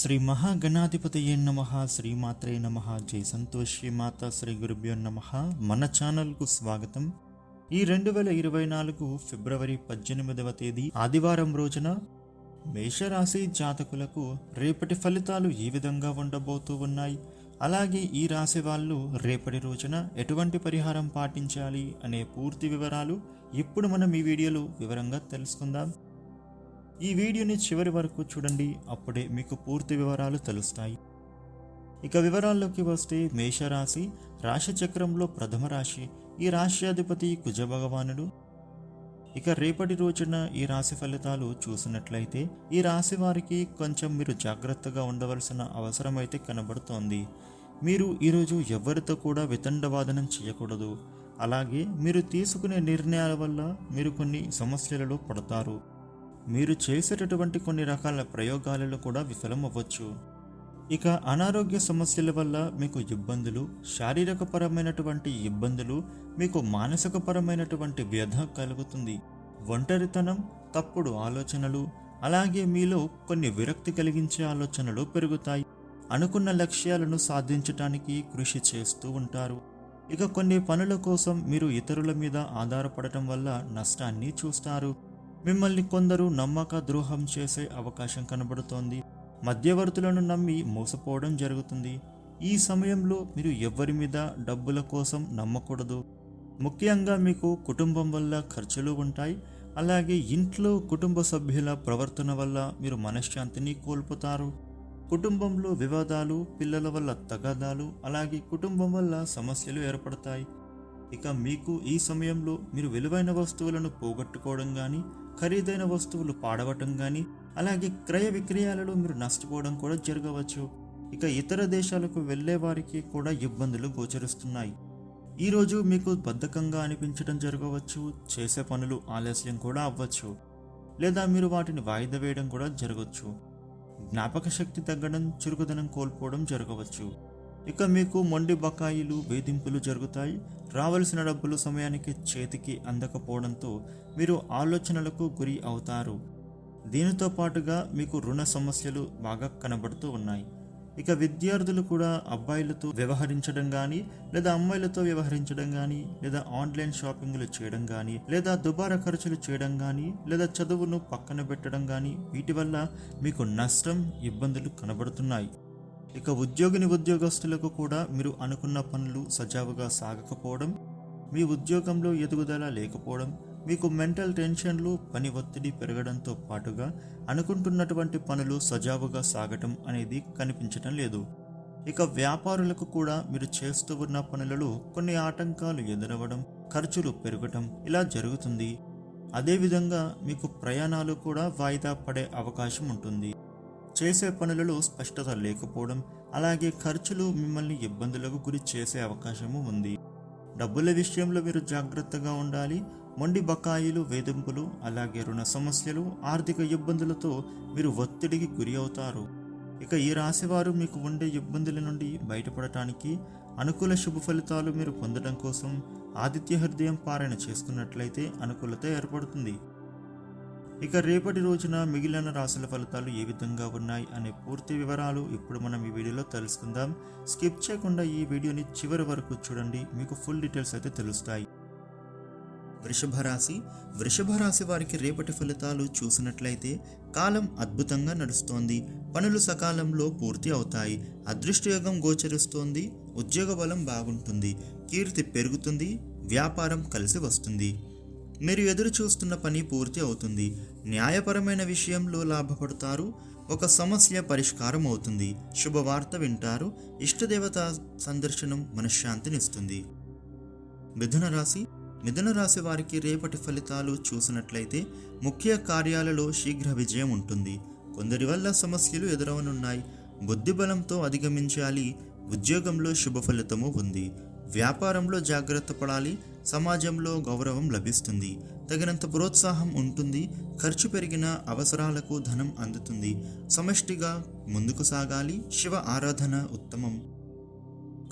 శ్రీ మహాగణాధిపతయే నమ శ్రీమాత్రే నమ జై సంతోషి మాత శ్రీ గురుభ్యో నమ. మన ఛానల్కు స్వాగతం. ఈ రెండు వేల ఇరవై నాలుగు ఫిబ్రవరి పద్దెనిమిదవ తేదీ ఆదివారం రోజున మేషరాశి జాతకులకు రేపటి ఫలితాలు ఏ విధంగా ఉండబోతూ ఉన్నాయి. అలాగే ఈ రాశి వాళ్ళు రేపటి రోజున ఎటువంటి పరిహారం పాటించాలి అనే పూర్తి వివరాలు ఇప్పుడు మనం ఈ వీడియోలో వివరంగా తెలుసుకుందాం. ఈ వీడియోని చివరి వరకు చూడండి అప్పుడే మీకు పూర్తి వివరాలు తెలుస్తాయి. ఇక వివరాల్లోకి వస్తే మేషరాశి రాశిచక్రంలో ప్రథమ రాశి ఈ రాశ్యాధిపతి కుజ భగవానుడు ఇక రేపటి రోజున ఈ రాశి ఫలితాలు చూసినట్లయితే ఈ రాశి వారికి కొంచెం మీరు జాగ్రత్తగా ఉండవలసిన అవసరం అయితే కనబడుతోంది. మీరు ఈరోజు ఎవరితో కూడా వితండవాదనం చేయకూడదు. అలాగే మీరు తీసుకునే నిర్ణయాల వల్ల మీరు కొన్ని సమస్యలలో పడతారు. మీరు చేసేటటువంటి కొన్ని రకాల ప్రయోగాలలో కూడా విఫలం అవ్వచ్చు. ఇక అనారోగ్య సమస్యల వల్ల మీకు ఇబ్బందులు శారీరకపరమైనటువంటి ఇబ్బందులు మీకు మానసికపరమైనటువంటి వ్యధ కలుగుతుంది. ఒంటరితనం తప్పుడు ఆలోచనలు అలాగే మీలో కొన్ని విరక్తి కలిగించే ఆలోచనలు పెరుగుతాయి. అనుకున్న లక్ష్యాలను సాధించటానికి కృషి చేస్తూ ఉంటారు. ఇక కొన్ని పనుల కోసం మీరు ఇతరుల మీద ఆధారపడటం వల్ల నష్టాన్ని చూస్తారు. మిమ్మల్ని కొందరు నమ్మక ద్రోహం చేసే అవకాశం కనబడుతోంది. మధ్యవర్తులను నమ్మి మోసపోవడం జరుగుతుంది. ఈ సమయంలో మీరు ఎవరి మీద డబ్బుల కోసం నమ్మకూడదు. ముఖ్యంగా మీకు కుటుంబం వల్ల ఖర్చులు ఉంటాయి. అలాగే ఇంట్లో కుటుంబ సభ్యుల ప్రవర్తన వల్ల మీరు మనశ్శాంతిని కోల్పోతారు. కుటుంబంలో వివాదాలు పిల్లల వల్ల తగాదాలు అలాగే కుటుంబం వల్ల సమస్యలు ఏర్పడతాయి. ఇక మీకు ఈ సమయంలో మీరు విలువైన వస్తువులను పోగొట్టుకోవడం కానీ ఖరీదైన వస్తువులు పాడవటం కానీ అలాగే క్రయ విక్రయాలలో మీరు నష్టపోవడం కూడా జరగవచ్చు. ఇక ఇతర దేశాలకు వెళ్ళే వారికి కూడా ఇబ్బందులు గోచరిస్తున్నాయి. ఈరోజు మీకు బద్ధకంగా అనిపించడం జరగవచ్చు చేసే పనులు ఆలస్యం కూడా అవ్వచ్చు లేదా మీరు వాటిని వాయిదా వేయడం కూడా జరగవచ్చు. జ్ఞాపక శక్తి తగ్గడం చురుకుదనం కోల్పోవడం జరగవచ్చు. ఇక మీకు మొండి బకాయిలు వేధింపులు జరుగుతాయి. రావలసిన డబ్బులు సమయానికి చేతికి అందకపోవడంతో మీరు ఆలోచనలకు గురి అవుతారు. దీనితో పాటుగా మీకు రుణ సమస్యలు బాగా కనబడుతూ ఉన్నాయి. ఇక విద్యార్థులు కూడా అబ్బాయిలతో వ్యవహరించడం కానీ లేదా అమ్మాయిలతో వ్యవహరించడం కానీ లేదా ఆన్లైన్ షాపింగ్లు చేయడం కానీ లేదా దుబారా ఖర్చులు చేయడం కానీ లేదా చదువును పక్కన పెట్టడం కానీ వీటి వల్ల మీకు నష్టం ఇబ్బందులు కనబడుతున్నాయి. ఇక ఉద్యోగిని ఉద్యోగస్తులకు కూడా మీరు అనుకున్న పనులు సజావుగా సాగకపోవడం మీ ఉద్యోగంలో ఎదుగుదల లేకపోవడం మీకు మెంటల్ టెన్షన్లు పని ఒత్తిడి పెరగడంతో పాటుగా అనుకుంటున్నటువంటి పనులు సజావుగా సాగటం అనేది కనిపించటం లేదు. ఇక వ్యాపారులకు కూడా మీరు చేస్తూ ఉన్న పనులలో కొన్ని ఆటంకాలు ఎదురవ్వడం ఖర్చులు పెరగటం ఇలా జరుగుతుంది. అదేవిధంగా మీకు ప్రయాణాలు కూడా వాయిదా పడే అవకాశం ఉంటుంది. చేసే పనులలో స్పష్టత లేకపోవడం అలాగే ఖర్చులు మిమ్మల్ని ఇబ్బందులకు గురి చేసే అవకాశము ఉంది. డబ్బుల విషయంలో మీరు జాగ్రత్తగా ఉండాలి. మొండి బకాయిలు వేధింపులు అలాగే రుణ సమస్యలు ఆర్థిక ఇబ్బందులతో మీరు ఒత్తిడికి గురి అవుతారు. ఇక ఈ రాశివారు మీకు ఉండే ఇబ్బందుల నుండి బయటపడటానికి అనుకూల శుభ ఫలితాలు మీరు పొందడం కోసం ఆదిత్య హృదయం పారాయణ చేసుకున్నట్లయితే అనుకూలత ఏర్పడుతుంది. ఇక రేపటి రోజున మిగిలిన రాశుల ఫలితాలు ఏ విధంగా ఉన్నాయి అనే పూర్తి వివరాలు ఇప్పుడు మనం ఈ వీడియోలో తెలుసుకుందాం. స్కిప్ చేయకుండా ఈ వీడియోని చివరి వరకు చూడండి మీకు ఫుల్ డీటెయిల్స్ అయితే తెలుస్తాయి. వృషభ రాశి. వృషభ రాశి వారికి రేపటి ఫలితాలు చూసినట్లయితే కాలం అద్భుతంగా నడుస్తోంది. పనులు సకాలంలో పూర్తి అవుతాయి. అదృష్టయోగం గోచరిస్తోంది. ఉద్యోగ బలం బాగుంటుంది. కీర్తి పెరుగుతుంది. వ్యాపారం కలిసి వస్తుంది. మీరు ఎదురు చూస్తున్న పని పూర్తి అవుతుంది. న్యాయపరమైన విషయంలో లాభపడతారు. ఒక సమస్య పరిష్కారం అవుతుంది. శుభవార్త వింటారు. ఇష్టదేవత సందర్శనం మనశ్శాంతినిస్తుంది. మిథున రాశి. మిథున రాశి వారికి రేపటి ఫలితాలు చూసినట్లయితే ముఖ్య కార్యాలలో శీఘ్ర విజయం ఉంటుంది. కొందరి వల్ల సమస్యలు ఎదురవనున్నాయి. బుద్ధిబలంతో అధిగమించాలి. ఉద్యోగంలో శుభ ఫలితము ఉంది. వ్యాపారంలో జాగ్రత్త పడాలి. సమాజంలో గౌరవం లభిస్తుంది. తగినంత ప్రోత్సాహం ఉంటుంది. ఖర్చు పెరిగిన అవసరాలకు ధనం అందుతుంది. సమష్టిగా ముందుకు సాగాలి. శివ ఆరాధన ఉత్తమం.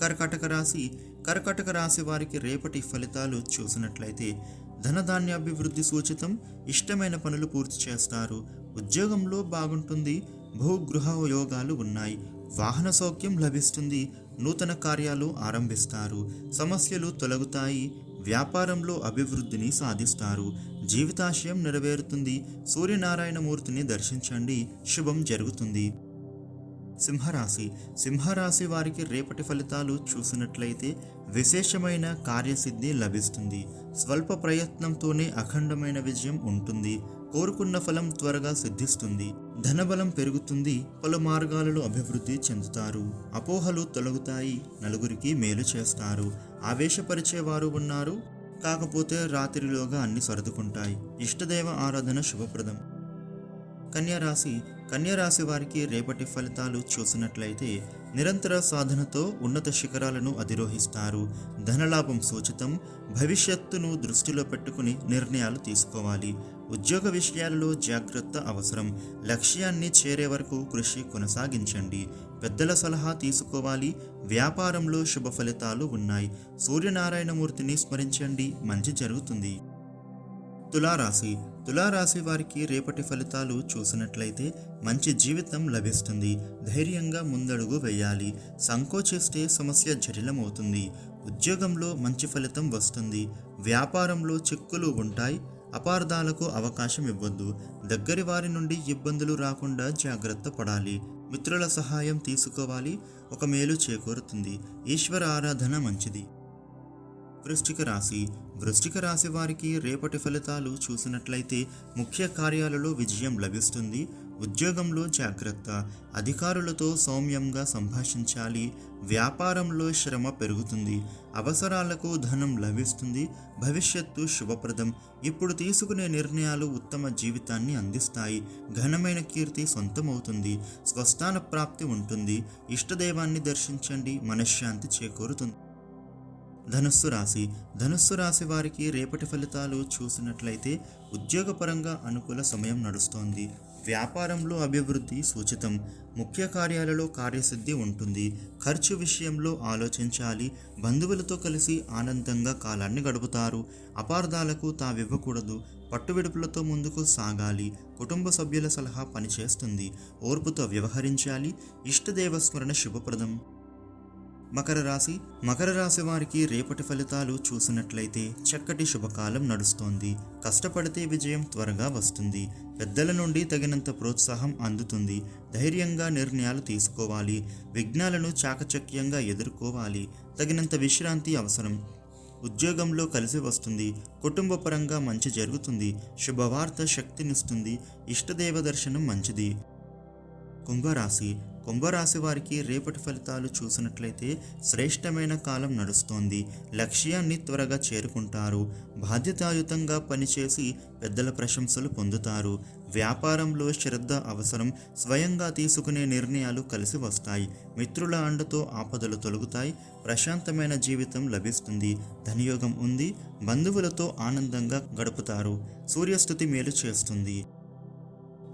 కర్కాటక రాశి. కర్కాటక రాశి వారికి రేపటి ఫలితాలు చూసినట్లయితే ధనధాన్యాభివృద్ధి సూచితం. ఇష్టమైన పనులు పూర్తి చేస్తారు. ఉద్యోగంలో బాగుంటుంది. భూగృహ యోగాలు ఉన్నాయి. వాహన సౌఖ్యం లభిస్తుంది. నూతన కార్యాలు ఆరంభిస్తారు. సమస్యలు తొలగుతాయి. వ్యాపారంలో అభివృద్ధిని సాధిస్తారు. జీవితాశయం నెరవేరుతుంది. సూర్యనారాయణ మూర్తిని దర్శించండి. శుభం జరుగుతుంది. సింహరాశి. సింహరాశి వారికి రేపటి ఫలితాలు చూసినట్లయితే విశేషమైన కార్యసిద్ధి లభిస్తుంది. స్వల్ప ప్రయత్నంతోనే అఖండమైన విజయం ఉంటుంది. కోరుకున్న ఫలం త్వరగా సిద్ధిస్తుంది. ధనబలం పెరుగుతుంది పలు మార్గాలలో అభివృద్ధి చెందుతారు. అపోహలు తొలగుతాయి నలుగురికి మేలు చేస్తారు. ఆవేశపరిచేవారు ఉన్నారు కాకపోతే రాత్రిలోగా అన్ని సర్దుకుంటాయి. ఇష్టదేవ ఆరాధన శుభప్రదం. కన్యారాశి కన్యారాశి వారికి రేపటి ఫలితాలు చూసినట్లయితే నిరంతర సాధనతో ఉన్నత శిఖరాలను అధిరోహిస్తారు. ధనలాభం సూచితం. భవిష్యత్తును దృష్టిలో పెట్టుకుని నిర్ణయాలు తీసుకోవాలి. ఉద్యోగ విషయాలలో జాగ్రత్త అవసరం. లక్ష్యాన్ని చేరే వరకు కృషి కొనసాగించండి. పెద్దల సలహా తీసుకోవాలి. వ్యాపారంలో శుభ ఫలితాలు ఉన్నాయి. సూర్యనారాయణమూర్తిని స్మరించండి. మంచి జరుగుతుంది. తులారాశి. తులారాశి వారికి రేపటి ఫలితాలు చూసినట్లయితే మంచి జీవితం లభిస్తుంది. ధైర్యంగా ముందడుగు వేయాలి. సంకోచిస్తే సమస్య జటిలమవుతుంది. ఉద్యోగంలో మంచి ఫలితం వస్తుంది. వ్యాపారంలో చిక్కులు ఉంటాయి. అపార్థాలకు అవకాశం ఇవ్వద్దు. దగ్గరి వారి నుండి ఇబ్బందులు రాకుండా జాగ్రత్త పడాలి. మిత్రుల సహాయం తీసుకోవాలి. ఒక మేలు చేకూరుతుంది. ఈశ్వర ఆరాధన మంచిది. వృశ్చిక రాశి. వృశ్చిక రాశి వారికి రేపటి ఫలితాలు చూసినట్లయితే ముఖ్య కార్యాలలో విజయం లభిస్తుంది. ఉద్యోగంలో జాగ్రత్త. అధికారులతో సౌమ్యంగా సంభాషించాలి. వ్యాపారంలో శ్రమ పెరుగుతుంది. అవసరాలకు ధనం లభిస్తుంది. భవిష్యత్తు శుభప్రదం. ఇప్పుడు తీసుకునే నిర్ణయాలు ఉత్తమ జీవితాన్ని అందిస్తాయి. ఘనమైన కీర్తి సొంతమవుతుంది. స్వస్థాన ప్రాప్తి ఉంటుంది. ఇష్టదైవాన్ని దర్శించండి. మనశ్శాంతి చేకూరుతుంది. ధనుస్సు రాశి. ధనుస్సు రాశి వారికి రేపటి ఫలితాలు చూసినట్లయితే ఉద్యోగపరంగా అనుకూల సమయం నడుస్తోంది. వ్యాపారంలో అభివృద్ధి సూచితం. ముఖ్య కార్యాలలో కార్యసిద్ధి ఉంటుంది. ఖర్చు విషయంలో ఆలోచించాలి. బంధువులతో కలిసి ఆనందంగా కాలాన్ని గడుపుతారు. అపార్థాలకు తావివ్వకూడదు. పట్టువిడుపులతో ముందుకు సాగాలి. కుటుంబ సభ్యుల సలహా పనిచేస్తుంది. ఓర్పుతో వ్యవహరించాలి. ఇష్టదేవ స్మరణ శుభప్రదం. మకర రాశి. మకర రాశి వారికి రేపటి ఫలితాలు చూసినట్లయితే చక్కటి శుభకాలం నడుస్తోంది. కష్టపడితే విజయం త్వరగా వస్తుంది. పెద్దల నుండి తగినంత ప్రోత్సాహం అందుతుంది. ధైర్యంగా నిర్ణయాలు తీసుకోవాలి. విఘ్నాలను చాకచక్యంగా ఎదుర్కోవాలి. తగినంత విశ్రాంతి అవసరం. ఉద్యోగంలో కలిసి వస్తుంది. కుటుంబ పరంగా మంచి జరుగుతుంది. శుభవార్త శక్తినిస్తుంది. ఇష్టదేవ దర్శనం మంచిది. కుంభరాశి కుంభరాశి వారికి రేపటి ఫలితాలు చూసినట్లయితే శ్రేష్టమైన కాలం నడుస్తోంది. లక్ష్యాన్ని త్వరగా చేరుకుంటారు. బాధ్యతాయుతంగా పనిచేసి పెద్దల ప్రశంసలు పొందుతారు. వ్యాపారంలో శ్రద్ధ అవసరం. స్వయంగా తీసుకునే నిర్ణయాలు కలిసి వస్తాయి. మిత్రుల అండతో ఆపదలు తొలగుతాయి. ప్రశాంతమైన జీవితం లభిస్తుంది. ధనియోగం ఉంది. బంధువులతో ఆనందంగా గడుపుతారు. సూర్యస్థుతి మేలు చేస్తుంది.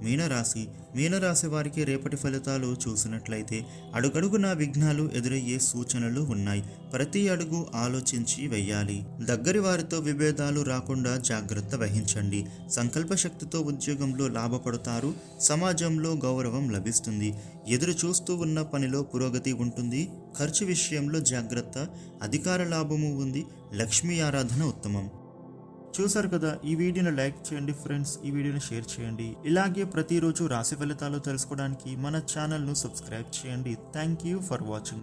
మీనరాశి. మీనరాశి వారికి రేపటి ఫలితాలు చూసినట్లయితే అడుగడుగున విఘ్నాలు ఎదురయ్యే సూచనలు ఉన్నాయి. ప్రతి అడుగు ఆలోచించి వెయ్యాలి. దగ్గరి వారితో విభేదాలు రాకుండా జాగ్రత్త వహించండి. సంకల్ప శక్తితో ఉద్యోగంలో లాభపడతారు. సమాజంలో గౌరవం లభిస్తుంది. ఎదురు చూస్తూ ఉన్న పనిలో పురోగతి ఉంటుంది. ఖర్చు విషయంలో జాగ్రత్త. అధికార లాభము ఉంది. లక్ష్మీ ఆరాధన ఉత్తమం. చూసారు కదా ఈ వీడియోని లైక్ చేయండి ఫ్రెండ్స్ ఈ వీడియోని షేర్ చేయండి. ఇలాగే ప్రతిరోజు రాశి ఫలితాలు తెలుసుకోవడానికి మన ఛానల్ను సబ్స్క్రైబ్ చేయండి. Thank you for watching.